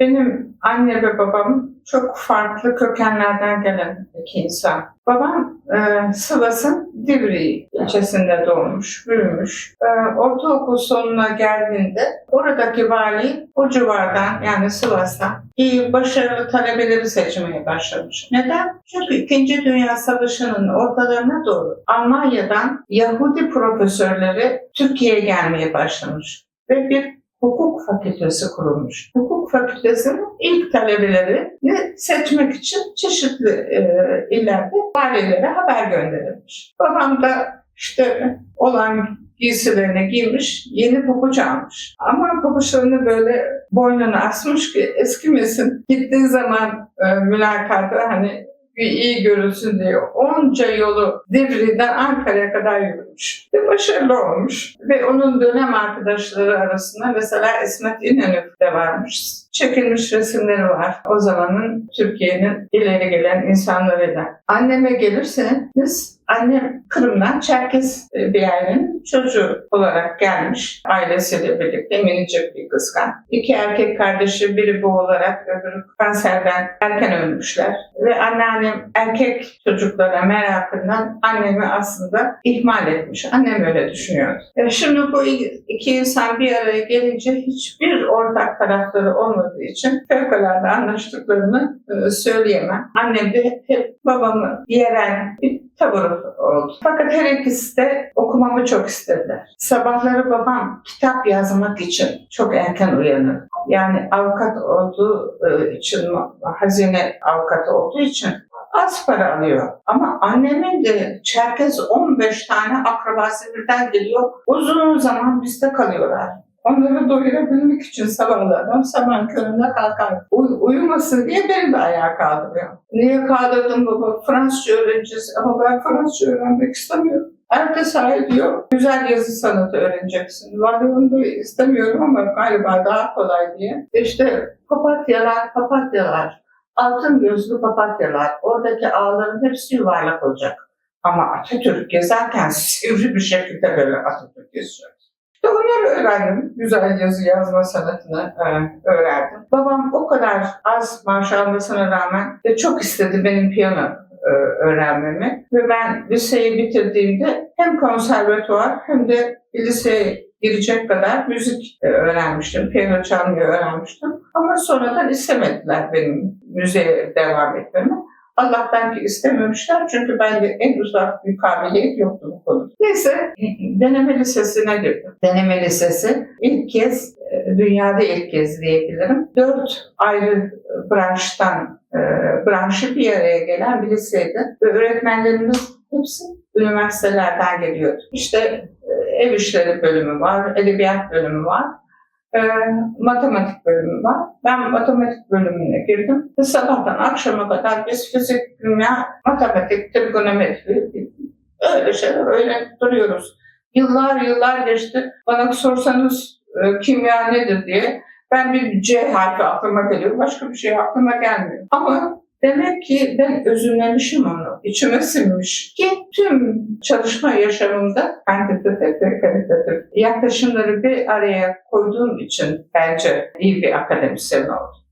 Benim anne ve babam çok farklı kökenlerden gelen iki insan. Babam e, Sivas'ın Divriği ilçesinde doğmuş, büyümüş. E, ortaokul sonuna geldiğinde oradaki vali o civardan yani Sivas'tan iyi başarılı talebeleri seçmeye başlamış. Neden? Çünkü İkinci Dünya Savaşı'nın ortalarına doğru Almanya'dan Yahudi profesörleri Türkiye'ye gelmeye başlamış. Ve bir hukuk fakültesi kurulmuş. Hukuk fakültesinin ilk talebelerini seçmek için çeşitli e, illerde valilere haber gönderilmiş. Babam da işte olan giysilerini giymiş, yeni pabuç almış. Ama pabuçlarını böyle boynuna asmış ki eskimesin. Gittiği zaman e, mülakata hani iyi görülsün diye onca yolu Divri'den Ankara'ya kadar yürümüş. Ve başarılı olmuş. Ve onun dönem arkadaşları arasında mesela İsmet İnönü de varmış. Çekilmiş resimleri var. O zamanın Türkiye'nin ileri gelen insanlarıyla. Anneme gelirseniz annem Kırım'dan Çerkez bir ailenin çocuğu olarak gelmiş. Ailesiyle birlikte minicik bir kızkan. İki erkek kardeşi biri boğularak öbürü kanserden erken ölmüşler. Ve anneannem erkek çocuklara merakından annemi aslında ihmal etmiş. Annem öyle düşünüyordu. E şimdi bu iki insan bir araya gelince hiçbir ortak tarafları olmadığı için fevkalade anlaştıklarını e, söyleyemem. Annem de hep babamı yeren bir tavır oldu. Fakat her ikisi de okumamı çok istediler. Sabahları babam kitap yazmak için çok erken uyanır. Yani avukat olduğu e, için, hazine avukatı olduğu için az para alıyor. Ama annemin de Çerkez 15 tane akrabası birden geliyor. Uzun zaman bizde kalıyorlar. Onları doyurabilmek için sabahlardan sabah köründe kalkar. Uy- uyumasın diye beni de ayağa kaldırıyor. Niye kaldırdın baba? Fransızca öğreneceğiz. Ama ben Fransızca öğrenmek istemiyorum. Ertesi ay diyor, güzel yazı sanatı öğreneceksin. Vallahi istemiyorum ama galiba daha kolay diye. İşte papatyalar, papatyalar. Altın gözlü papatyalar. Oradaki ağların hepsi yuvarlak olacak. Ama Atatürk gezerken sivri bir şekilde böyle Atatürk geziyor. İşte onları öğrendim. Güzel yazı yazma sanatını e, öğrendim. Babam o kadar az maaş almasına rağmen de çok istedi benim piyano e, öğrenmemi. Ve ben liseyi bitirdiğimde hem konservatuvar hem de liseye girecek kadar müzik e, öğrenmiştim. Piyano çalmayı öğrenmiştim. Ama sonradan istemediler benim müziğe devam etmemi. Allah'tan ki istememişler çünkü bende en uzak bir kabiliyet yoktu bu konuda. Neyse deneme lisesine girdim. Deneme lisesi ilk kez, e, dünyada ilk kez diyebilirim. Dört ayrı branştan, e, branşı bir araya gelen bir liseydi. Ve öğretmenlerimiz hepsi üniversitelerden geliyordu. İşte e, ev işleri bölümü var, edebiyat bölümü var e, matematik bölümü var. Ben matematik bölümüne girdim. Sabahtan akşama kadar biz fizik, kimya, matematik, trigonometri öyle şeyler öyle duruyoruz. Yıllar yıllar geçti. Bana sorsanız e, kimya nedir diye ben bir C harfi aklıma geliyor. Başka bir şey aklıma gelmiyor. Ama Demek ki ben özümlemişim onu, içime sinmiş. Ki tüm çalışma yaşamımda kalitatif yaklaşımları bir araya koyduğum için bence iyi bir akademisyen oldum.